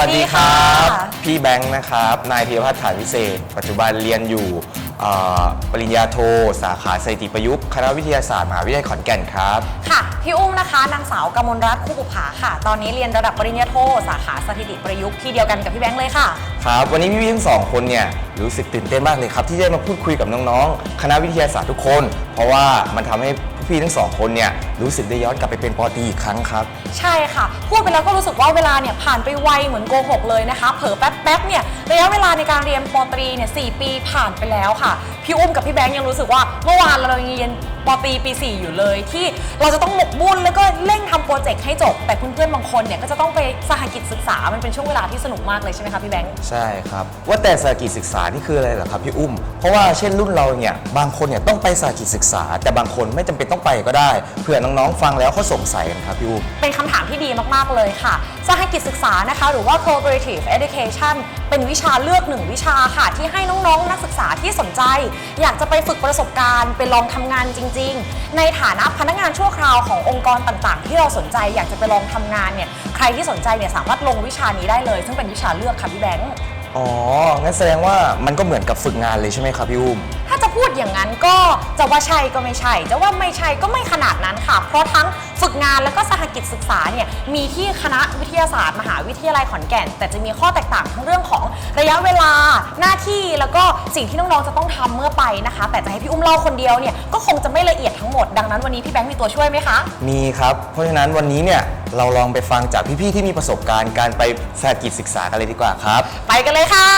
วัสดีครับ พี่แบงค์นะครับ นายธีรพัฒน์ฐานวิเศษ ปัจจุบันเรียนอยู่เอ่อปริญญาโท สาขาสถิติประยุกต์ คณะวิทยาศาสตร์มหาวิทยาลัยขอนแก่นครับ ค่ะ พี่อุ้มนะคะนางสาวกมลรัตน์คู่บุภาค่ะ ตอนนี้เรียนระดับปริญญาโทสาขาสถิติประยุกต์ที่เดียวกันกับพี่แบงค์เลยค่ะ ครับ วันนี้พี่ๆทั้งสองคนเนี่ยรู้สึกตื่นเต้นมากเลยครับ ที่ได้มาพูดคุยกับน้องๆ คณะวิทยาศาสตร์ทุกคน เพราะว่ามันทำให้ พี่ๆทั้งสองคนเนี่ยรู้สึกได้ย้อนกลับไปเป็นปอตรีอีกครั้งครับ ใช่ค่ะ พูดไปแล้วก็รู้สึกว่าเวลาเนี่ยผ่านไปไวเหมือนโกหกเลยนะคะ เผลอแป๊บๆเนี่ยระยะเวลาในการเรียนปอตรีเนี่ยสปีผ่านไปแล้วค่ะ พี่อุ้มกับพี่แบงค์ยังรู้สึกว่าเมื่อวานเรายังเรียนปอตรีปี 4 อยู่เลย ที่เราจะต้องหมกมุ่นแล้วก็เร่งทำโปรเจกต์ให้จบ แต่เพื่อนๆบางคนเนี่ยก็จะต้องไปสหกิจศึกษามันเป็นช่วงเวลาที่สนุกมากเลยใช่ไหมคะพี่แบงค์ ใช่ครับ ว่าแต่สากิจศึกษานี่คืออะไรเหรอครับพี่อุ้ม เพราะว่าเช่นรุ่นเราเนี่ยบางคนเนี่ยต้องไปสากิจศึกษา แต่บางคนไม่จำเป็นต้องไปก็ได้เผื่อน้องๆฟังแล้วเขาสงสัยกันครับพี่อุ้ม เป็นคำถามที่ดีมาก ๆ เลยค่ะ สหกิจศึกษานะคะ หรือว่า cooperative education เป็นวิชาเลือกหนึ่งวิชาค่ะ ที่ให้น้อง ๆ นักศึกษาที่สนใจอยากจะไปฝึกประสบการณ์ ไปลองทำงานจริง ๆ ในฐานะพนักงานชั่วคราวขององค์กรต่างๆ ที่เราสนใจอยากจะไปลองทำงานเนี่ยใครที่สนใจเนี่ยสามารถลงวิชานี้ได้เลย ซึ่งเป็นวิชาเลือกค่ะพี่แบงค์ อ๋อ งั้นแสดงว่ามันก็เหมือนกับฝึกงานเลยใช่ไหมครับพี่อุ้ม ถ้าจะพูดอย่างนั้นก็จะว่าใช่ก็ไม่ใช่ จะว่าไม่ใช่ก็ไม่ขนาดนั้นค่ะ เพราะทั้งฝึกงานแล้วก็สหกิจศึกษาเนี่ยมีที่คณะวิทยาศาสตร์ มหาวิทยาลัยขอนแก่น แต่จะมีข้อแตกต่างทั้งเรื่องของระยะเวลาหน้าที่แล้วก็สิ่งที่น้องๆจะต้องทำเมื่อไปนะคะ แต่จะให้พี่อุ้มเล่าคนเดียวเนี่ยก็คงจะไม่ละเอียดทั้งหมดดังนั้นวันนี้พี่แบงค์มีตัวช่วยไหมคะ มีครับ เพราะฉะนั้นวันนี้เนี่ยเราลองไปฟังจากพี่ๆที่มีประสบการณ์การไปสากิจศึกษากันเลยดีกว่าครับ ไปกันเลยค่ะ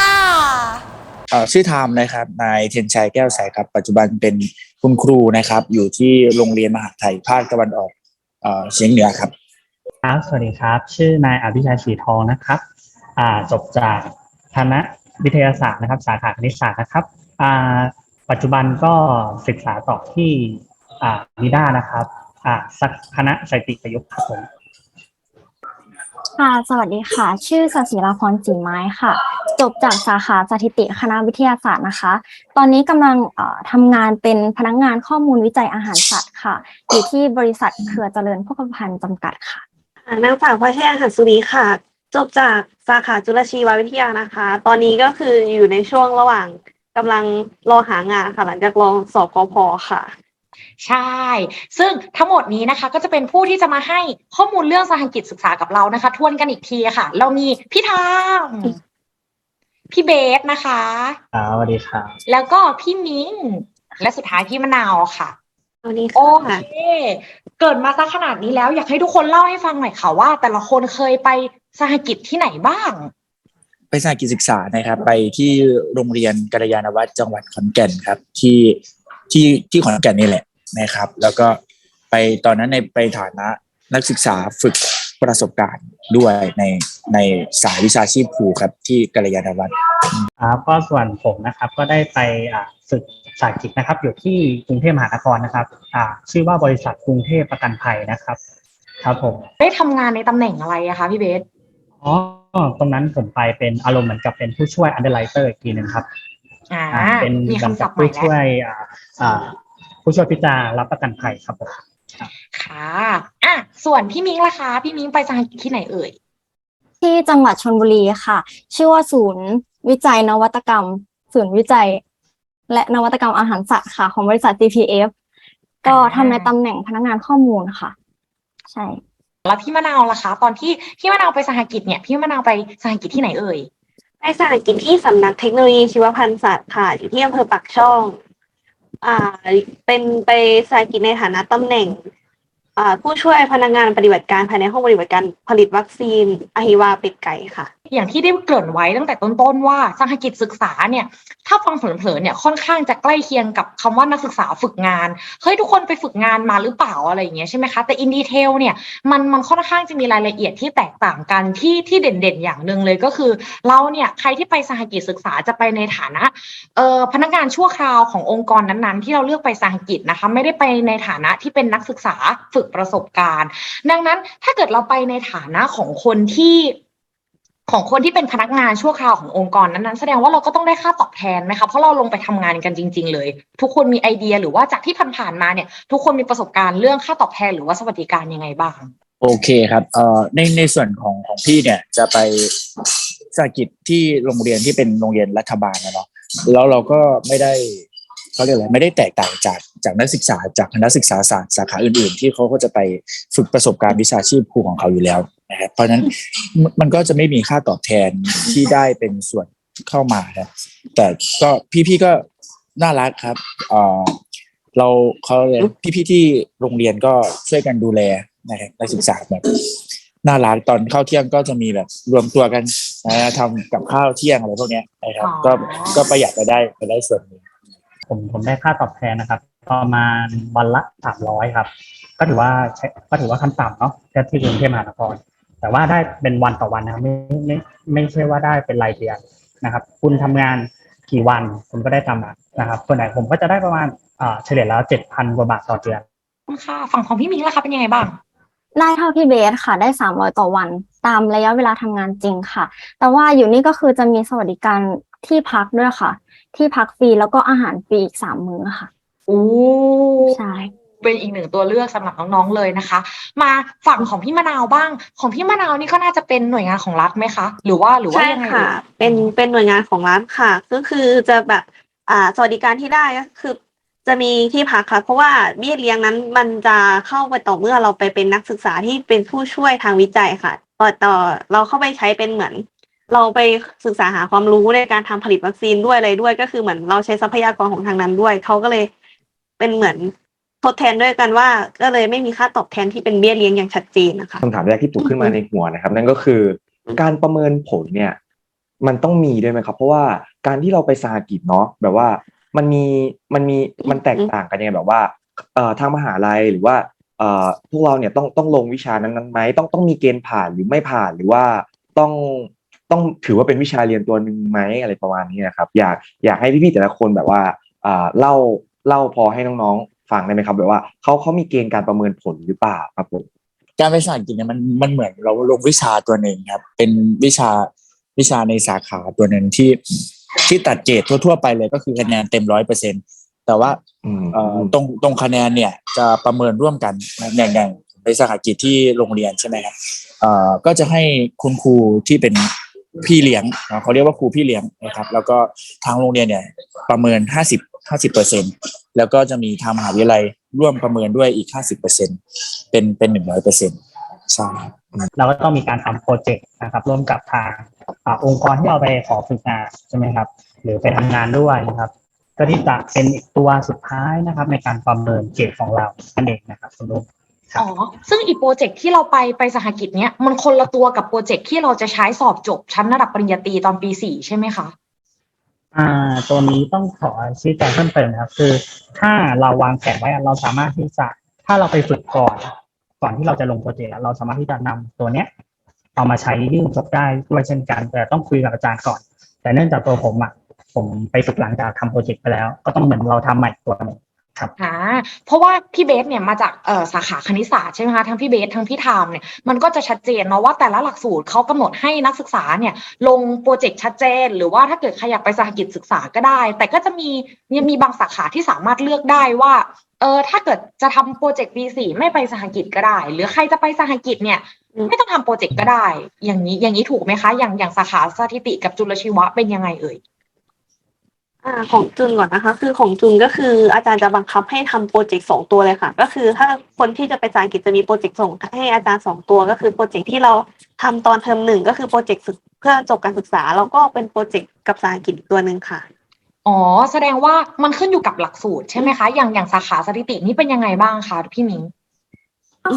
เอ่อชื่อไทม์นะครับ นายเทียนชัยแก้วใสครับ ปัจจุบันเป็นคุณครูนะครับ อยู่ที่โรงเรียนมหาไทยภาคตะวันออกเอ่อเฉียงเหนือครับ ครับสวัสดีครับ ชื่อนายอภิชัยศรีทองนะครับอ่าจบจากคณะวิทยาศาสตร์นะครับ สาขาคณิตศาสตร์นะครับอ่าปัจจุบันก็ศึกษาต่อที่อ่านิด้านะครับอ่าสักคณะสถิติประยุกต์ครับผม ค่ะ สวัสดีค่ะ ชื่อสศิราพรจิมไม้ค่ะ จบจากสาขาสถิติคณะวิทยาศาสตร์นะคะ ตอนนี้กำลังทำงานเป็นพนักงานข้อมูลวิจัยอาหารสัตว์ค่ะ อยู่ที่บริษัทเครือเจริญโภคภัณฑ์จำกัดค่ะนางสาวพระชยาหัสสุรีค่ะ จบจากสาขาจุลชีววิทยานะคะ ตอนนี้ก็คืออยู่ในช่วงระหว่างกำลังรอหางานค่ะ หลังจากรองสอบกพค่ะ ใช่ ซึ่งทั้งหมดนี้นะคะก็จะเป็นผู้ที่จะมาให้ข้อมูลเรื่องสหกิจศึกษากับเรานะคะ ทวนกันอีกทีค่ะ เรามีพี่ทามพี่เบสนะคะอ่าสวัสดีครับแล้วก็พี่มิ้งและสุดท้ายพี่มะนาวค่ะตอนนี้โอค่ะเคเกิดมาซะขนาดนี้แล้ว อยากให้ทุกคนเล่าให้ฟังหน่อยค่ะว่า แต่ละคนเคยไปสหกิจที่ไหนบ้าง ไปสถานกิจศึกษานะครับ ไปที่โรงเรียนกัลยาณวัฒน์จังหวัดขอนแก่นครับ ที่ที่ที่ขอนแก่นนี่แหละ นะครับ แล้วก็ไปตอนนั้นในไปฐานะนักศึกษาฝึกประสบการณ์ด้วยในในสายวิชาชีพครูครับที่กัลยาณวัฒน์ครับก็ส่วนผมนะครับก็ได้ไปอ่าฝึกสายกิจนะครับ อยู่ที่กรุงเทพมหานครนะครับอ่าชื่อว่าบริษัทกรุงเทพประกันภัยนะครับ ครับผมได้ทำงานในตำแหน่งอะไรอะคะพี่เบสอ๋อตรงนั้นผมไปเป็นอารมณ์เหมือนกับเป็นผู้ช่วยอันเดอร์ไลเตอร์อีกทีหนึ่งครับอ่าอ่าเป็นมีเหมือนคำศักัพบท์ใหม่ผู้แล้วช่วยอ่าอ่า ผู้ช่วยพิจารณารับประกันภัยครับผมค่ะอะส่วนพี่มิ้งล่ะคะ พี่มิ้งไปสหกิจที่ไหนเอ่ย ที่จังหวัดชลบุรีค่ะ ชื่อว่าศูนย์วิจัยนวัตกรรม ศูนย์วิจัย และนวัตกรรมอาหารสัตว์ค่ะ ของบริษัท TPF ก็อ่าทำในตำแหน่งพนักงานข้อมูลค่ะ ใช่ แล้วพี่มะนาวล่ะคะ ตอนที่พี่มะนาวไปสหกิจเนี่ย พี่มะนาวไปสหกิจที่ไหนเอ่ยไปสถานกิจที่สำนักเทคโนโลยีชีวพันธุ์สัตว์ค่ะอยู่ที่อำเภอปากช่อง อ่า เป็นไปสายกิจในฐานะตำแหน่ง อ่า ผู้ช่วยพนักงานปฏิบัติการภายในห้องปฏิบัติการผลิตวัคซีนอหิวาเป็ดไก่ค่ะ อย่างที่ได้เกริ่นไว้ตั้งแต่ต้นๆว่าสหกิจศึกษาเนี่ย ถ้าฟังเผลอๆเนี่ยค่อนข้างจะใกล้เคียงกับคำว่านักศึกษาฝึกงานเฮ้ยทุกคนไปฝึกงานมาหรือเปล่าอะไรอย่างเงี้ยใช่ไหมคะแต่อินดีเทลเนี่ยมันมันค่อนข้างจะมีรายละเอียดที่แตกต่างกันที่ที่เด่นๆ อย่างหนึ่งเลยก็คือ เราเนี่ยใครที่ไปสหกิจศึกษาจะไปในฐานะเอ่อพนักงานชั่วคราวขององค์กรนั้นๆ ที่เราเลือกไปสหกิจนะคะไม่ได้ไปในฐานะที่เป็นนักศึกษาฝึกประสบการณ์ ดังนั้นถ้าเกิดเราไปในฐานะของคนที่ ของคนที่เป็นพนักงานชั่วคราวขององค์กรนั้นๆแสดงว่าเราก็ต้องได้ค่าตอบแทนไหมคะเพราะเราลงไปทำงานกันจริง ๆ เลย ทุกคนมีไอเดียหรือว่าจากที่ผ่านๆมาเนี่ย ทุกคนมีประสบการณ์เรื่องค่าตอบแทนหรือว่าสวัสดิการยังไงบ้าง โอเคครับเอ่อในในส่วนของของพี่เนี่ยจะไปสากิจที่โรงเรียนที่เป็นโรงเรียนรัฐบาลนะเนาะแล้วเราก็ไม่ได้เขาเรียกอะไรไม่ได้แตกต่างจากจากนักศึกษาจากคณะศึกษาศาสตร์สาขาอื่น ๆ ที่เขาก็จะไปฝึกประสบการณ์วิชาชีพครูของเขาอยู่แล้ว นะครับเพราะฉะนั้นมันมันก็จะไม่มีค่าตอบแทนที่ได้เป็นส่วนเข้ามานะแต่ก็พี่ๆก็น่ารักครับเอ่อเราเขาเลยพี่ๆที่โรงเรียนก็ช่วยกันดูแลนะครับนักศึกษาแบบน่ารักตอนเข้าเที่ยงก็จะมีแบบรวมตัวกันนะทำกับข้าวเที่ยงอะไรพวกเนี้ยนะครับอ๋อก็ก็ประหยัดไปได้ไปได้ส่วนหนึ่งผมผมได้ค่าตอบแทนนะครับ ประมาณวันละสามร้อยครับ ก็ถือว่าใช้ก็ถือว่าขั้นต่ำเนาะแค่ที่กรุงเทพมหานคร แต่ว่าได้เป็นวันต่อวันนะครับไม่ไม่ไม่ใช่ว่าได้เป็นรายเดือนนะครับ คุณทำงานกี่วันคุณก็ได้ตามนั้นนะครับส่วนไหนผมก็จะได้ประมาณอ่าเฉลี่ยแล้วเจ็ดพันกว่าบาทต่อเดือนคุณค่ะฝั่งของพี่มิงล่ะคะเป็นยังไงบ้างได้เท่าพี่เบสค่ะได้สามร้อยต่อวัน ตามระยะเวลาทำงานจริงค่ะ แต่ว่าอยู่นี่ก็คือจะมีสวัสดิการที่พักด้วยค่ะ ที่พักฟรีแล้วก็อาหารฟรีอีกสามมื้อค่ะโอ้ใช่ เป็นอีกหนึ่งตัวเลือกสำหรับน้องๆเลยนะคะ มาฝั่งของพี่มะนาวบ้าง ของพี่มะนาวนี่ก็น่าจะเป็นหน่วยงานของรัฐไหมคะ หรือว่าหรือว่าใช่ยังไงค่ะเอ่ยเป็นเป็นหน่วยงานของรัฐค่ะ ก็คือจะแบบอ่าสวัสดิการที่ได้ก็คือจะมีที่พักค่ะ เพราะว่าเบี้ยเลี้ยงนั้นมันจะเข้าไปต่อเมื่อเราไปเป็นนักศึกษาที่เป็นผู้ช่วยทางวิจัยค่ะ ต่อต่อเราเข้าไปใช้เป็นเหมือน เราไปศึกษาหาความรู้ในการทำผลิตวัคซีนด้วยอะไรด้วย ก็คือเหมือนเราใช้ทรัพยากรของทางนั้นด้วยเขาก็เลยเป็นเหมือน ทดแทนด้วยกันว่า ก็เลยไม่มีค่าตอบแทนที่เป็นเบี้ยเลี้ยงอย่างชัดเจนนะคะคำถามแรกที่ผุดขึ้นมาในหัวนะครับ นั่นก็คือ การประเมินผลเนี่ย มันต้องมีด้วยไหมครับ เพราะว่าการที่เราไปสาหกิจเนาะแบบว่ามันมีมันมีมันแตกต่างกันยังไงแบบว่าเอ่อทางมหาลัยหรือว่าเอ่อพวกเราเนี่ยต้องต้องลงวิชานั้นๆไหมต้องต้องมีเกณฑ์ผ่านหรือไม่ผ่านหรือว่าต้องต้องถือว่าเป็นวิชาเรียนตัวหนึ่งไหมอะไรประมาณนี้นะครับ อยากอยากให้พี่ๆแต่ละคนแบบว่าอ่าเล่าเล่าพอให้น้องๆ ฟังได้ไหมครับแบบว่าเขาเขามีเกณฑ์การประเมินผลหรือเปล่าครับผมการไปสาหกิจเนี่ยมันมันเหมือนเราลงวิชาตัวหนึ่งครับ เป็นวิชาวิชาในสาขาตัวหนึ่งที่ที่ตัดเกรดทั่วๆไปเลยก็คือคะแนนเต็มร้อยเปอร์เซ็นแต่ว่าอืมเอ่อตรงตรงคะแนนเนี่ยจะประเมินร่วมกันอย่างอย่างในสาขากิจที่โรงเรียนใช่ไหมครับเอ่อก็จะให้คุณครูที่เป็นพี่เลี้ยงเนาะเขาเรียกว่าครูพี่เลี้ยงนะครับ แล้วก็ทางโรงเรียนเนี่ยประเมินห้าสิบ ห้าสิบเปอร์เซ็นแล้วก็จะมีทางมหาวิทยาลัยร่วมประเมินด้วยอีกห้าสิบเปอร์เซ็นเป็นเป็นหนึ่งร้อยเปอร์เซ็นใช่ครับเราก็ต้องมีการทำโปรเจกต์นะครับ ร่วมกับทางอาองค์กรที่เราไปขอฝึกงานใช่ไหมครับ หรือไปทำงานด้วยนะครับก็ที่จะเป็นอีกตัวสุดท้ายนะครับ ในการประเมินเกรดของเรานั่นเองนะครับคุณลุงอ๋อ ซึ่งอีกโปรเจกต์ที่เราไปไปสหกิจเนี้ยมันคนละตัวกับโปรเจกต์ที่เราจะใช้สอบจบชั้นระดับปริญญาตรีตอนปีสี่ใช่ไหมคะ อ่า ตัวนี้ต้องขอชี้แจงเพิ่มเติมนะครับ คือ ถ้าเราวางแผนไว้เราสามารถที่จะถ้าเราไปฝึกก่อน ก่อนที่เราจะลงโปรเจกต์เราสามารถที่จะนำตัวเนี้ย เอามาใช้ยื่นจบได้ด้วยเช่นกัน แต่ต้องคุยกับอาจารย์ก่อน แต่เนื่องจากตัวผมอะผมไปฝึกหลังจากทำโปรเจกต์ไปแล้ว ก็ต้องเหมือนเราทำใหม่ตัวนึง อ่าเพราะว่าพี่เบสเนี่ยมาจากเอ่อสาขาคณิตศาสตร์ใช่ไหมคะทั้งพี่เบสทั้งพี่ไทม์เนี่ยมันก็จะชัดเจนเนาะว่าแต่ละหลักสูตรเขากำหนดให้นักศึกษาเนี่ยลงโปรเจกต์ชัดเจน หรือว่าถ้าเกิดใครอยากไปสหกิจศึกษาก็ได้ แต่ก็จะมียังมีบางสาขาที่สามารถเลือกได้ว่าเออถ้าเกิดจะทำโปรเจกต์ปีสี่ไม่ไปสหกิจก็ได้ หรือใครจะไปสหกิจเนี่ยอืมไม่ต้องทำโปรเจกต์ก็ได้ อย่างนี้อย่างนี้ถูกไหมคะ อย่างอย่างสาขาสถิติกับจุลชีวะเป็นยังไงเอ่ย อ่าของจุนก่อนนะคะ คือของจุนก็คืออาจารย์จะบังคับให้ทำโปรเจกต์สองตัวเลยค่ะ ก็คือถ้าคนที่จะไปสาหกิจจะมีโปรเจกต์ส่งให้อาจารย์สองตัว ก็คือโปรเจกต์ที่เราทำตอนเทอมหนึ่งก็คือโปรเจกต์ศึกเพื่อจบการศึกษา แล้วก็เป็นโปรเจกต์กับสาหกิจอีกตัวหนึ่งค่ะ อ๋อ แสดงว่ามันขึ้นอยู่กับหลักสูตรใช่ไหมคะ อย่างอย่างสาขาสถิตินี่เป็นยังไงบ้างคะพี่มิง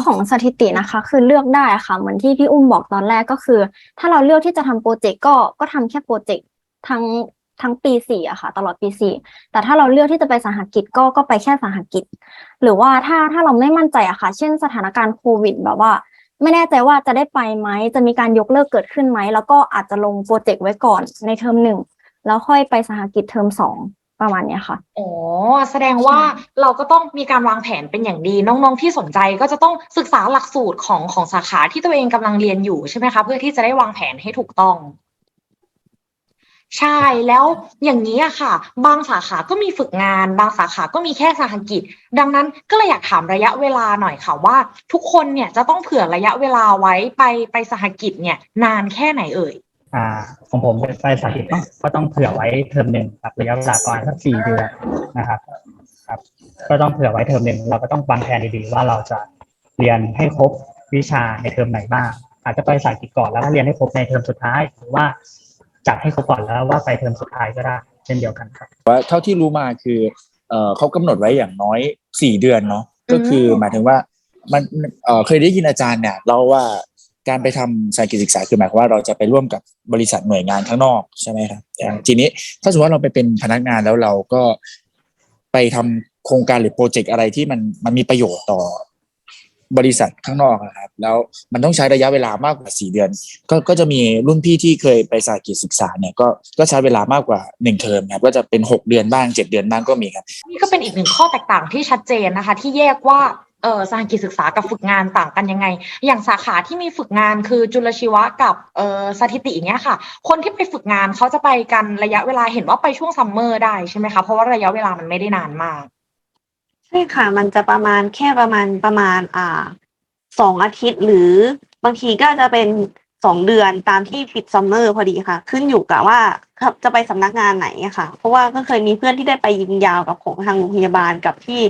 ของสถิตินะคะ คือเลือกได้ค่ะ เหมือนที่พี่อุ้มบอกตอนแรกก็คือ ถ้าเราเลือกที่จะทำโปรเจกต์ก็ก็ทำแค่โปรเจกต์ทั้ง ทั้งปีสี่อะค่ะ ตลอดปีสี่แต่ถ้าเราเลือกที่จะไปสหกิจก็ก็ไปแค่สหกิจ หรือว่าถ้าถ้าเราไม่มั่นใจอะค่ะ เช่นสถานการณ์โควิดแบบว่า ไม่แน่ใจว่าจะได้ไปไหมจะมีการยกเลิกเกิดขึ้นไหม แล้วก็อาจจะลงโปรเจกต์ไว้ก่อนในเทอมหนึ่งแล้วค่อยไปสหกิจเทอมสองประมาณเนี้ยค่ะอ๋อแสดงว่าเราก็ต้องมีการวางแผนเป็นอย่างดี น้องๆที่สนใจก็จะต้องศึกษาหลักสูตรของของสาขาที่ตัวเองกำลังเรียนอยู่ใช่ไหมคะเพื่อที่จะได้วางแผนให้ถูกต้อง ใช่แล้วอย่างนี้อะค่ะ บางสาขาก็มีฝึกงาน บางสาขาก็มีแค่สาหกิจ ดังนั้นก็เลยอยากถามระยะเวลาหน่อยค่ะว่า ทุกคนเนี่ยจะต้องเผื่อระยะเวลาไว้ไปไปสหกิจเนี่ย นานแค่ไหนเอ่ยอ่าของผมเป็นไปสาธิตต้องก็ต้องเผื่อไว้เทอมหนึ่งครับระยะเวลาประมาณสักสี่เดือนนะครับครับ ก็ต้องเผื่อไว้เทอมหนึ่งเราก็ต้องวางแผนดีๆว่าเราจะเรียนให้ครบวิชาในเทอมไหนบ้างอาจจะไปสาธิตก่อนแล้วก็เรียนให้ครบในเทอมสุดท้ายหรือว่า จัดให้ครบก่อนแล้วว่าไปเทอมสุดท้ายก็ได้ เช่นเดียวกันครับว่าเท่าที่รู้มาคือเอ่อเขากำหนดไว้อย่างน้อยสี่เดือนเนาะก็คือหมายถึงว่ามันเอ่อเคยได้ยินอาจารย์เนี่ยเล่าว่าการไปทำสายกิจศึกษาคือหมายความว่าเราจะไปร่วมกับบริษัทหน่วยงานข้างนอกใช่ไหมครับแต่ทีนี้ถ้าสมมติว่าเราไปเป็นพนักงานแล้วเราก็ไปทำโครงการหรือโปรเจกต์อะไรที่มันมันมีประโยชน์ต่อ บริษัทข้างนอกอะครับ แล้วมันต้องใช้ระยะเวลามากกว่าสี่เดือน ก็ก็จะมีรุ่นพี่ที่เคยไปสากิจศึกษาเนี่ยก็ก็ใช้เวลามากกว่าหนึ่งเทอมครับก็จะเป็นหกเดือนบ้างเจ็ดเดือนบ้างก็มีครับนี่ก็เป็นอีกหนึ่งข้อแตกต่างที่ชัดเจนนะคะ ที่แยกว่าเออสหกิจศึกษากับฝึกงานต่างกันยังไง อย่างสาขาที่มีฝึกงานคือจุลชีวะกับเออสถิติอย่างเงี้ยค่ะ คนที่ไปฝึกงานเขาจะไปกันระยะเวลาเห็นว่าไปช่วงซัมเมอร์ได้ใช่ไหมคะเพราะว่าระยะเวลามันไม่ได้นานมาก ใช่ค่ะ มันจะประมาณแค่ประมาณประมาณ อ่าสองอาทิตย์หรือบางทีก็จะเป็นสองเดือนตามที่ปิดซัมเมอร์พอดีค่ะ ขึ้นอยู่กับว่าจะไปสำนักงานไหนอะค่ะ เพราะว่าก็เคยมีเพื่อนที่ได้ไปยิงยาวกับของทางโรงพยาบาลกับที่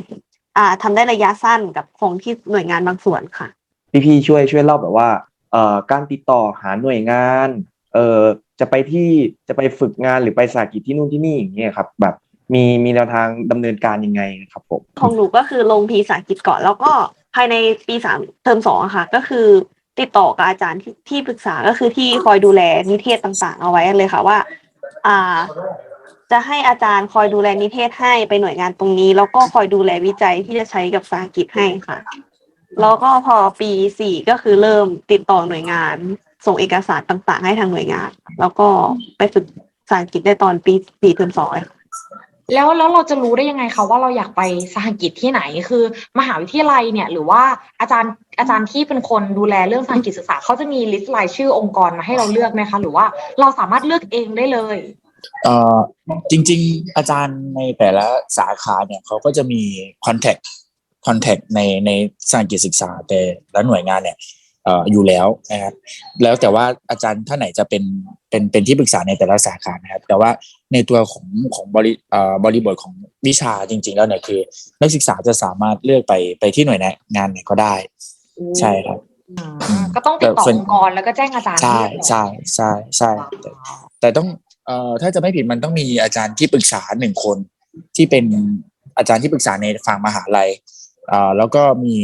อ่าทำได้ระยะสั้นกับของที่หน่วยงานบางส่วนค่ะ พี่พี่ๆช่วยช่วยเล่าแบบว่าเอ่อการติดต่อหาหน่วยงาน เอ่อจะไปที่จะไปฝึกงานหรือไปสากิจที่นู่นที่นี่อย่างเงี้ยครับ แบบ มีมีแนวทางดำเนินการยังไงครับผมของหนูก็คือลงพีสาหกิจก่อน แล้วก็ภายในปีสามเทอมสองอะค่ะ ก็คือติดต่อกับอาจารย์ที่ที่ปรึกษาก็คือที่คอยดูแลนิเทศต่างๆ เอาไว้เลยค่ะว่า อ่า จะให้อาจารย์คอยดูแลนิเทศให้ไปหน่วยงานตรงนี้ แล้วก็คอยดูแลวิจัยที่จะใช้กับสาหกิจให้ค่ะ แล้วก็พอปีสี่ก็คือเริ่มติดต่อหน่วยงาน ส่งเอกสารต่างๆ ให้ทางหน่วยงาน แล้วก็ไปฝึกภาษาอังกฤษได้ตอนปีสี่เทอมสองเลยค่ะ แล้วแล้วเราจะรู้ได้ยังไงคะว่าเราอยากไปสหกิจที่ไหนคือ มหาวิทยาลัยเนี่ย หรือว่าอาจารย์อาจารย์ที่เป็นคนดูแลเรื่องสหกิจศึกษาเขาจะมีลิสต์รายชื่อองค์กรมาให้เราเลือกไหมคะ หรือว่าเราสามารถเลือกเองได้เลยเอ่อจริง ๆ อาจารย์ในแต่ละสาขาเนี่ยเขาก็จะมี contact contact ในในสถานกิจศึกษาแต่ละหน่วยงานเนี่ยเอ่ออยู่แล้วนะครับแล้วแต่ว่าอาจารย์ท่านไหนจะเป็น เป็นเป็นที่ปรึกษาในแต่ละสาขานะครับ แต่ว่าในตัวของของบริเอ่อบริบทของวิชาจริง ๆ แล้วเนี่ยคือ นักศึกษาจะสามารถเลือกไปไปที่หน่วยงานไหนก็ได้ ใช่ครับอ่าก็ต้องติดต่อแต่ส่วนองค์กรแล้วก็แจ้งอาจารย์ใช่ด้วยใช่ใช่ใช่แต่แต่ต้องเอ่อถ้าจะไม่ผิดมันต้องมีอาจารย์ที่ปรึกษาหนึ่งคน ที่เป็นอาจารย์ที่ปรึกษาในฝั่งมหาลัยเอ่อแล้วก็มี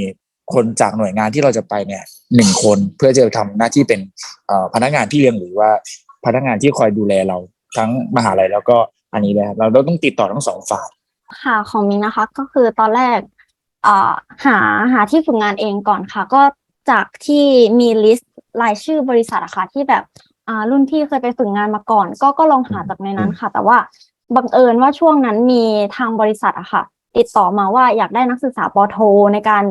คนจากหน่วยงานที่เราจะไปเนี่ยหนึ่งคนเพื่อจะทำหน้าที่เป็นเอ่อพนักงานพี่เลี้ยงหรือว่า พนักงานที่คอยดูแลเราทั้งมหาลัยแล้วก็อันนี้เลยครับเราต้องติดต่อทั้งสองฝ่ายค่ะของมิ้นนะคะก็คือตอนแรกหาหาที่ฝึกงานเองก่อนค่ะ ก็จากที่มีลิสต์รายชื่อบริษัทอะค่ะที่แบบรุ่นพี่เคยไปฝึกงานมาก่อน ก็ก็ลองหาจากในนั้นค่ะ แต่ว่าบังเอิญว่าช่วงนั้นมีทางบริษัทอะค่ะ ติดต่อมาว่าอยากได้นักศึกษาปโทในการ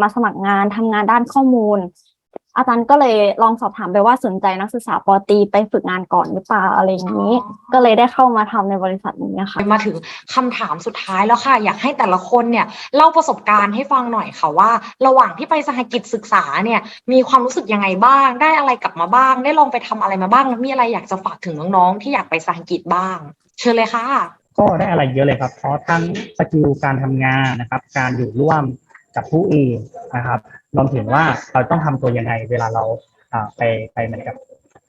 มาสมัครงานทำงานด้านข้อมูล อาจารย์ก็เลยลองสอบถามไปว่าสนใจนักศึกษาปอตรีไปฝึกงานก่อนหรือเปล่าอะไรอย่างนี้ ก็เลยได้เข้ามาทำในบริษัทนี้ค่ะมาถึงคำถามสุดท้ายแล้วค่ะ อยากให้แต่ละคนเนี่ยเล่าประสบการณ์ให้ฟังหน่อยค่ะว่า ระหว่างที่ไปสหกิจศึกษาเนี่ยมีความรู้สึกยังไงบ้าง ได้อะไรกลับมาบ้าง ได้ลองไปทำอะไรมาบ้างแล้วมีอะไรอยากจะฝากถึงน้องๆที่อยากไปสหกิจบ้าง เชิญเลยค่ะก็ได้อะไรเยอะเลยครับเพราะทั้งสกิลการทำงานนะครับ การอยู่ร่วมกับผู้อื่นนะครับ รวมถึงว่าเราต้องทำตัวยังไงเวลาเราไปไปเหมือนกับ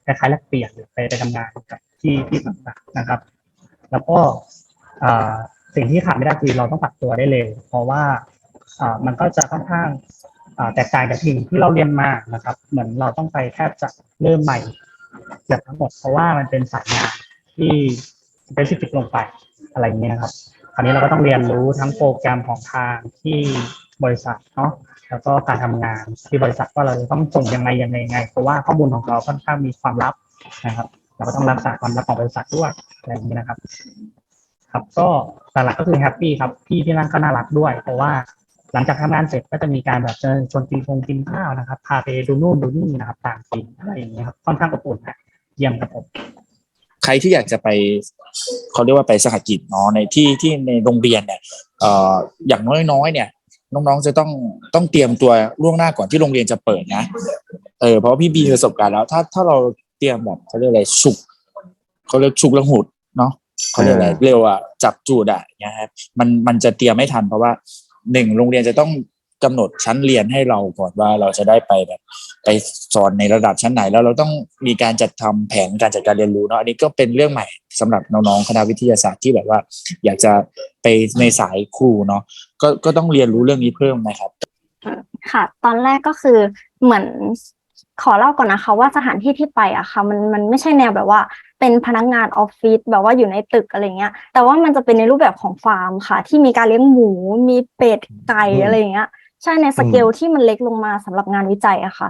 คล้ายๆแลกเปลี่ยนหรือไปไปทำงานกับที่ที่ต่างๆนะครับ แล้วก็สิ่งที่ขาดไม่ได้คือเราต้องปรับตัวได้เร็วเพราะว่ามันก็จะค่อนข้างแตกต่างจากสิ่งที่เราเรียนมานะครับ เหมือนเราต้องไปแทบจะเริ่มใหม่เกือบทั้งหมดเพราะว่ามันเป็นสายงานที่ specific ลงไปอะไรอย่างเงี้ยนะครับคราวนี้เราก็ต้องเรียนรู้ทั้งโปรแกรมของทางที่บริษัทเนาะ แล้วก็การทำงานที่บริษัทว่าเราจะต้องส่งยังไงยังไงยังไง เพราะว่าข้อมูลของเราค่อนข้างมีความลับนะครับเราก็ต้องรักษาความลับของบริษัทด้วยอะไรอย่างนี้นะครับ ครับก็หลักก็คือแฮปปี้ครับพี่ที่นั่นก็น่ารักด้วย เพราะว่าหลังจากทำงานเสร็จก็จะมีการแบบเชิญชวนกินคงกินข้าวนะครับ พาไปดูนู่นดูนี่นะครับต่างถิ่นอะไรอย่างเงี้ยครับค่อนข้างอบอุ่นนะเยี่ยมครับผมใครที่อยากจะไปเขาเรียกว่าไปสหกิจเนาะในที่ที่ในโรงเรียนเนี่ยเอ่ออย่างน้อยๆเนี่ย น้องๆจะต้องต้องเตรียมตัวล่วงหน้าก่อนที่โรงเรียนจะเปิดนะ เออเพราะว่าพี่บีมีประสบการณ์แล้ว ถ้าถ้าเราเตรียมแบบเขาเรียกอะไรฉุกเขาเรียกฉุกละหุดเนาะเขาเรียกอะไรเร็วอะจับจูดอะอย่างเงี้ยครับมันมันจะเตรียมไม่ทันเพราะว่าหนึ่งโรงเรียนจะต้อง กำหนดชั้นเรียนให้เราก่อนว่าเราจะได้ไปแบบไปสอนในระดับชั้นไหน แล้วเราต้องมีการจัดทำแผนการจัดการเรียนรู้เนาะอันนี้ก็เป็นเรื่องใหม่สำหรับน้องๆคณะวิทยาศาสตร์ที่แบบว่า อยากจะไปในสายครูเนาะก็ก็ต้องเรียนรู้เรื่องนี้เพิ่มนะครับ ค่ะ ตอนแรกก็คือเหมือนขอเล่าก่อนนะคะ ว่าสถานที่ที่ไปอะค่ะมันมันไม่ใช่แนวแบบว่าเป็นพนักงานออฟฟิศแบบว่าอยู่ในตึกอะไรเงี้ย แต่ว่ามันจะเป็นในรูปแบบของฟาร์มค่ะ ที่มีการเลี้ยงหมูมีเป็ดไก่อะไรเงี้ย ใช่ในสเกลที่มันเล็กลงมาสำหรับงานวิจัยอะค่ะ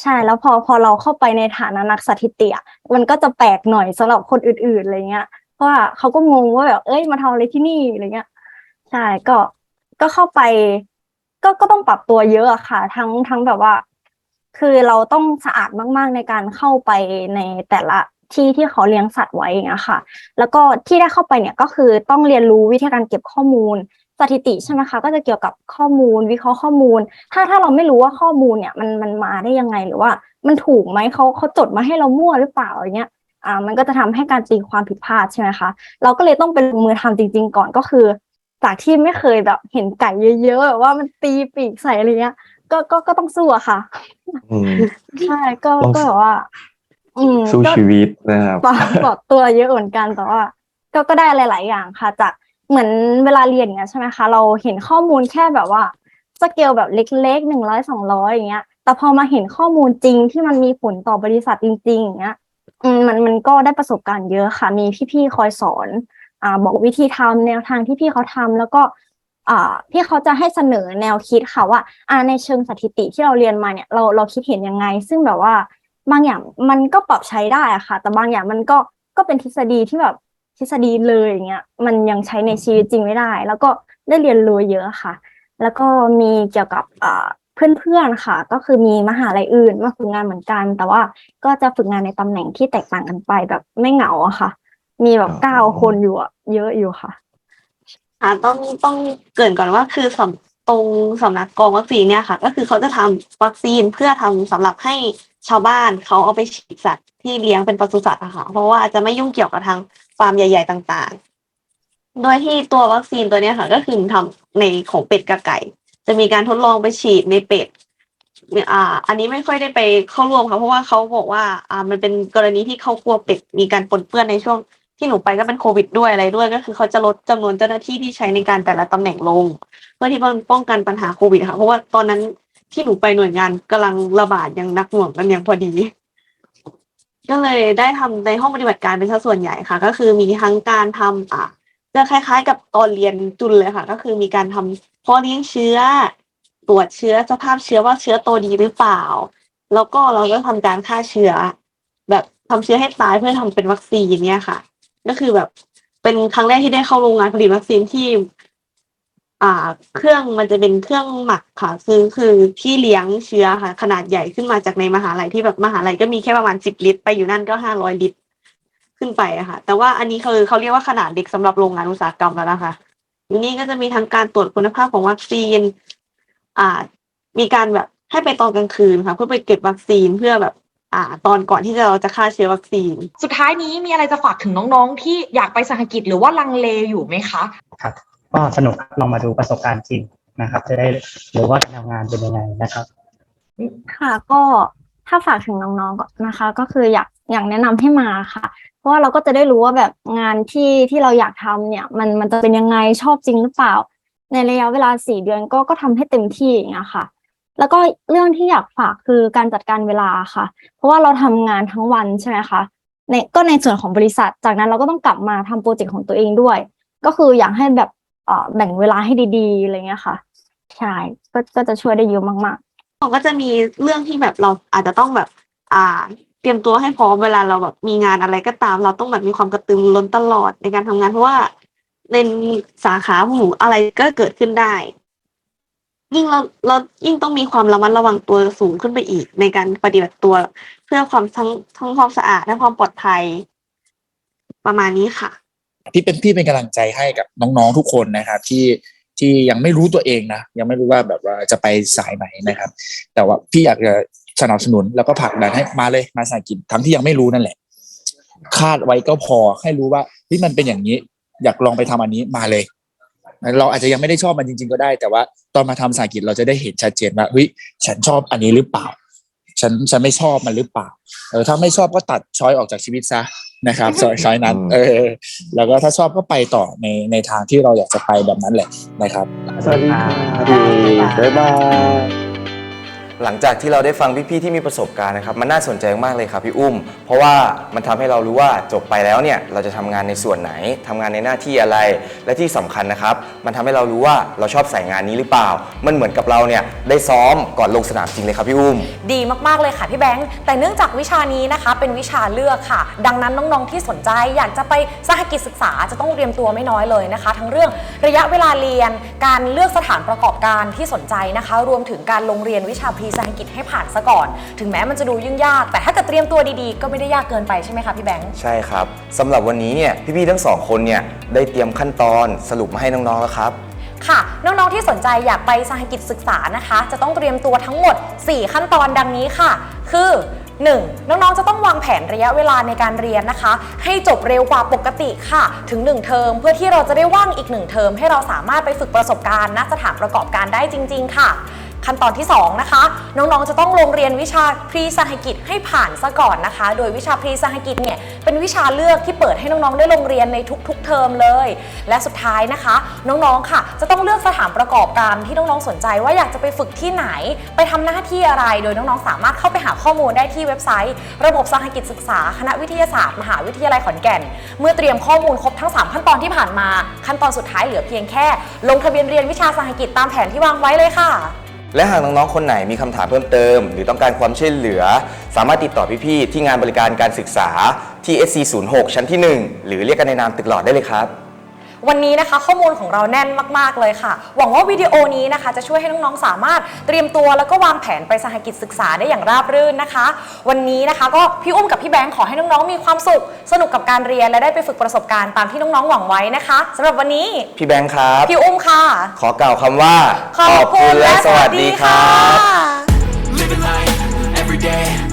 ใช่แล้วพอพอเราเข้าไปในฐานะนักสถิติอะมันก็จะแปลกหน่อยสำหรับคนอื่นๆอะไรเงี้ยเพราะว่าเขาก็งงว่าแบบเอ้ยมาทำอะไรที่นี่อะไรเงี้ยใช่ก็ก็เข้าไป ก็ก็ต้องปรับตัวเยอะอะค่ะ ทั้งทั้งแบบว่า คือเราต้องสะอาดมาก ๆในการเข้าไปในแต่ละที่ที่เขาเลี้ยงสัตว์ไว้อย่างเงี้ยค่ะ แล้วก็ที่ได้เข้าไปเนี่ยก็คือต้องเรียนรู้วิธีการเก็บข้อมูล สถิติใช่ไหมคะก็จะเกี่ยวกับข้อมูลวิเคราะห์ข้อมูล ถ้าถ้าเราไม่รู้ว่าข้อมูลเนี่ยมันมันมาได้ยังไงหรือว่า มันถูกไหมเขาเขาจดมาให้เรามั่วหรือเปล่าอย่างเงี้ยอ่ามันก็จะทำให้การตีความผิดพลาดใช่ไหมคะเราก็เลยต้องเป็นลงมือทำจริง ๆ ก่อนก็คือ จากที่ไม่เคยแบบเห็นไก่เยอะๆแบบว่ามันตีปีกใส่อะไรเงี้ยก็ก็ก็ต้องสู้อะค่ะอืมใช่ก็ต้องก็แบบว่า อืมสู้ก็ชีวิตนะครับปรับปรับตัวเยอะเหมือนกันแต่ว่าก็ก็ได้หลาย ๆ อย่างค่ะ จาก เหมือนเวลาเรียนอย่างเงี้ยใช่ไหมคะ เราเห็นข้อมูลแค่แบบว่าสเกลแบบเล็กๆหนึ่งร้อยสองร้อยอย่างเงี้ย แต่พอมาเห็นข้อมูลจริงที่มันมีผลต่อบริษัทจริงๆอย่างเงี้ยมันมันก็ได้ประสบการณ์เยอะค่ะ มีพี่ๆคอยสอนอ่าบอกวิธีทำแนวทางที่พี่เขาทำแล้วก็อ่าพี่เขาจะให้เสนอแนวคิดค่ะว่าอ่าในเชิงสถิติที่เราเรียนมาเนี่ยเราเราคิดเห็นยังไง ซึ่งแบบว่าบางอย่างมันก็ปรับใช้ได้อะค่ะ แต่บางอย่างมันก็ก็เป็นทฤษฎีที่แบบ ทฤษฎีเลยอย่างเงี้ยมันยังใช้ในชีวิตจริงไม่ได้ แล้วก็ได้เรียนรู้เยอะค่ะ แล้วก็มีเกี่ยวกับอ่าเพื่อนๆค่ะ ก็คือมีมหาลัยอื่นมาฝึกงานเหมือนกัน แต่ว่าก็จะฝึกงานในตำแหน่งที่แตกต่างกันไปแบบไม่เหงาอะค่ะ มีแบบอ๋อเก้าคนอยู่อะเยอะอยู่ค่ะ อ่าต้องต้องเกรินก่อนว่าคือสำตรงสำนักกองวัคซีนเนี่ยค่ะ ก็คือเขาจะทำวัคซีนเพื่อทำสำหรับให้ชาวบ้านเขาเอาไปฉีดสัตว์ที่เลี้ยงเป็นปศุสัตว์อะค่ะเพราะว่าจะไม่ยุ่งเกี่ยวกับทางฟาร์มใหญ่ ๆ ต่างๆ โดยที่ตัววัคซีนตัวเนี้ยค่ะ ก็คือทำในของเป็ดกับไก่ จะมีการทดลองไปฉีดในเป็ดอ่า อันนี้ไม่ค่อยได้ไปเข้าร่วมค่ะเพราะว่าเขาบอกว่า อ่า มันเป็นกรณีที่เขากลัวเป็ดมีการปนเปื้อนในช่วงที่หนูไปก็เป็นโควิดด้วยอะไรด้วย ก็คือเขาจะลดจำนวนเจ้าหน้าที่ที่ใช้ในการแต่ละตำแหน่งลง เพื่อที่ป้องกันปัญหาโควิดค่ะ เพราะว่าตอนนั้นที่หนูไปหน่วยงานกำลังระบาดอย่างหนักหน่วงกันอย่างพอดี ก็เลยได้ทำในห้องปฏิบัติการเป็นสัดส่วนใหญ่ค่ะ ก็คือมีทั้งการทำอะจะคล้าย ๆ กับตอนเรียนจุลเลยค่ะ ก็คือมีการทำเพาะเลี้ยงเชื้อ ตรวจเชื้อสภาพเชื้อว่าเชื้อโตดีหรือเปล่า แล้วก็เราก็ทำการฆ่าเชื้อ แบบทำเชื้อให้ตายเพื่อทำเป็นวัคซีนเนี่ยค่ะ ก็คือแบบเป็นครั้งแรกที่ได้เข้าโรงงานผลิตวัคซีนที่ อ่า เครื่องมันจะเป็นเครื่องหมักค่ะ คือคือที่เลี้ยงเชื้อค่ะ ขนาดใหญ่ขึ้นมาจากในมหาลัยที่แบบมหาลัยก็มีแค่ประมาณสิบลิตร ไปอยู่นั่นก็ห้าร้อยลิตร ขึ้นไปอะค่ะ แต่ว่าอันนี้คือเขาเรียกว่าขนาดเด็กสำหรับโรงงานอุตสาหกรรมแล้วนะคะทีนี้ก็จะมีทั้งการตรวจคุณภาพของวัคซีน อ่า มีการแบบให้ไปตอนกลางคืนค่ะ เพื่อไปเก็บวัคซีนเพื่อแบบอ่าตอนก่อนที่จะเราจะฆ่าเชื้อวัคซีน สุดท้ายนี้มีอะไรจะฝากถึงน้องๆ ที่อยากไปสหกิจหรือว่าลังเลอยู่ไหมคะครับ ก็สนุกครับลองมาดูประสบการณ์จริงนะครับ จะได้รู้ว่าการทำงานเป็นยังไงนะครับ ค่ะก็ถ้าฝากถึงน้องๆก็นะคะ ก็คืออยากอยากแนะนำให้มาค่ะ เพราะว่าเราก็จะได้รู้ว่าแบบงานที่ที่เราอยากทำเนี่ยมันมันจะเป็นยังไงชอบจริงหรือเปล่า ในระยะเวลาสี่เดือนก็ก็ทำให้เต็มที่อย่างเงี้ยค่ะ แล้วก็เรื่องที่อยากฝากคือการจัดการเวลาค่ะ เพราะว่าเราทำงานทั้งวันใช่ไหมคะในก็ในส่วนของบริษัท จากนั้นเราก็ต้องกลับมาทำโปรเจกต์ของตัวเองด้วย ก็คืออยากให้แบบ แบ่งเวลาให้ดีๆอะไรเงี้ยค่ะใช่ก็ก็จะช่วยได้เยอะมากๆก็จะมีเรื่องที่แบบเราอาจจะต้องแบบ อ่า เตรียมตัวให้พร้อมเวลาเราแบบมีงานอะไรก็ตาม เราต้องแบบมีความกระตือรือร้นตลอดในการทำงานเพราะว่าในสาขาหูอะไรก็เกิดขึ้นได้ ยิ่งเราเรายิ่งต้องมีความระมัดระวังตัวสูงขึ้นไปอีก ในการปฏิบัติตัวเพื่อความทั้งทั้งความสะอาดและความปลอดภัย ประมาณนี้ค่ะ พี่เป็นพี่เป็นกำลังใจให้กับน้องๆทุกคนนะครับ ที่ที่ยังไม่รู้ตัวเองนะยังไม่รู้ว่าแบบว่าจะไปสายไหนนะครับ แต่ว่าพี่อยากจะสนับสนุนแล้วก็ผลักดันให้มาเลยมาสายกิจทั้งที่ยังไม่รู้นั่นแหละ คาดไว้ก็พอให้รู้ว่าเฮ้ยมันเป็นอย่างนี้ อยากลองไปทำอันนี้มาเลย เราอาจจะยังไม่ได้ชอบมันจริง ๆ ก็ได้ แต่ว่าตอนมาทำสายกิจเราจะได้เห็นชัดเจนว่าเฮ้ยฉันชอบอันนี้หรือเปล่า ฉันฉันไม่ชอบมันหรือเปล่าเออถ้าไม่ชอบก็ตัดช้อยออกจากชีวิตซะ นะครับช้อยช้อยนั้นอืมเออ แล้วก็ถ้าชอบก็ไปต่อในในทางที่เราอยากจะไปแบบนั้นแหละนะครับ สวัสดีค่ะดีบ๊ายบาย หลังจากที่เราได้ฟังพี่ๆที่มีประสบการณ์นะครับมันน่าสนใจมากเลยครับพี่อุ้ม เพราะว่ามันทำให้เรารู้ว่าจบไปแล้วเนี่ยเราจะทำงานในส่วนไหนทำงานในหน้าที่อะไร และที่สำคัญนะครับ มันทำให้เรารู้ว่าเราชอบสายงานนี้หรือเปล่า มันเหมือนกับเราเนี่ยได้ซ้อมก่อนลงสนามจริงเลยครับพี่อุ้ม ดีมากๆเลยค่ะพี่แบงค์แต่เนื่องจากวิชานี้นะคะ เป็นวิชาเลือกค่ะ ดังนั้นน้องๆที่สนใจอยากจะไปสหกิจศึกษาจะต้องเตรียมตัวไม่น้อยเลยนะคะ ทั้งเรื่องระยะเวลาเรียน การเลือกสถานประกอบการที่สนใจนะคะ รวมถึงการลงเรียนวิชาพรีสหกิจให้ผ่านซะก่อน ถึงแม้มันจะดูยุ่งยาก แต่ถ้าเกิดเตรียมตัวดีๆ ก็ไม่ได้ยากเกินไปใช่ไหมคะพี่แบงค์ ใช่ครับสำหรับวันนี้เนี่ยพี่ๆทั้งสองคนเนี่ยได้เตรียมขั้นตอนสรุปมาให้น้องๆแล้วครับ ค่ะ น้องๆที่สนใจอยากไปสหกิจศึกษานะคะ จะต้องเตรียมตัวทั้งหมด 4 ขั้นตอนดังนี้ค่ะ คือ 1. น้องๆ จะต้องวางแผนระยะเวลาในการเรียนนะคะ ให้จบเร็วกว่าปกติค่ะ ถึง 1 เทอม เพื่อที่เราจะได้ว่างอีก 1 เทอม ให้เราสามารถไปฝึกประสบการณ์ณสถานประกอบการได้จริง ๆ ค่ะ ขั้นตอนที่ 2 นะคะ น้องๆ จะต้องลงเรียนวิชาพรีสหกิจให้ผ่านซะก่อนนะคะ โดยวิชาพรีสหกิจเนี่ยเป็นวิชาเลือกที่เปิดให้น้องๆ ได้ลงเรียนในทุกๆ เทอมเลย และสุดท้ายนะคะ น้องๆ ค่ะ จะต้องเลือกสถานประกอบการที่น้องๆ สนใจว่าอยากจะไปฝึกที่ไหน ไปทำหน้าที่อะไร โดยน้องๆ สามารถเข้าไปหาข้อมูลได้ที่เว็บไซต์ ระบบสหกิจศึกษาคณะวิทยาศาสตร์มหาวิทยาลัยขอนแก่น เมื่อเตรียมข้อมูลครบทั้ง 3 ขั้นตอนที่ผ่านมา ขั้นตอนสุดท้ายเหลือเพียงแค่ ลงทะเบียนเรียนวิชาสหกิจตามแผนที่วางไว้เลยค่ะ และหากน้องๆ คนไหนมีคำถามเพิ่มเติม หรือต้องการความช่วยเหลือ สามารถติดต่อพี่ๆ ที่งานบริการการศึกษาที่ SC06 ชั้นที่ 1 หรือเรียกกันในนามตึกหลอดได้เลยครับ วันนี้นะคะข้อมูลของเราแน่นมาก ๆ เลยค่ะ หวังว่าวิดีโอนี้นะคะ จะช่วยให้น้อง ๆ สามารถเตรียมตัวแล้วก็วางแผนไปสหกิจศึกษาได้อย่างราบรื่นนะคะ วันนี้นะคะ ก็พี่อุ้มกับพี่แบงค์ขอให้น้อง ๆ มีความสุข สนุกกับการเรียนและได้ไปฝึกประสบการณ์ตามที่น้อง ๆ หวังไว้นะคะสำหรับวันนี้ พี่แบงค์ครับ พี่อุ้มค่ะ ขอกล่าวคำว่าขอบคุณและสวัสดีค่ะ Living life every day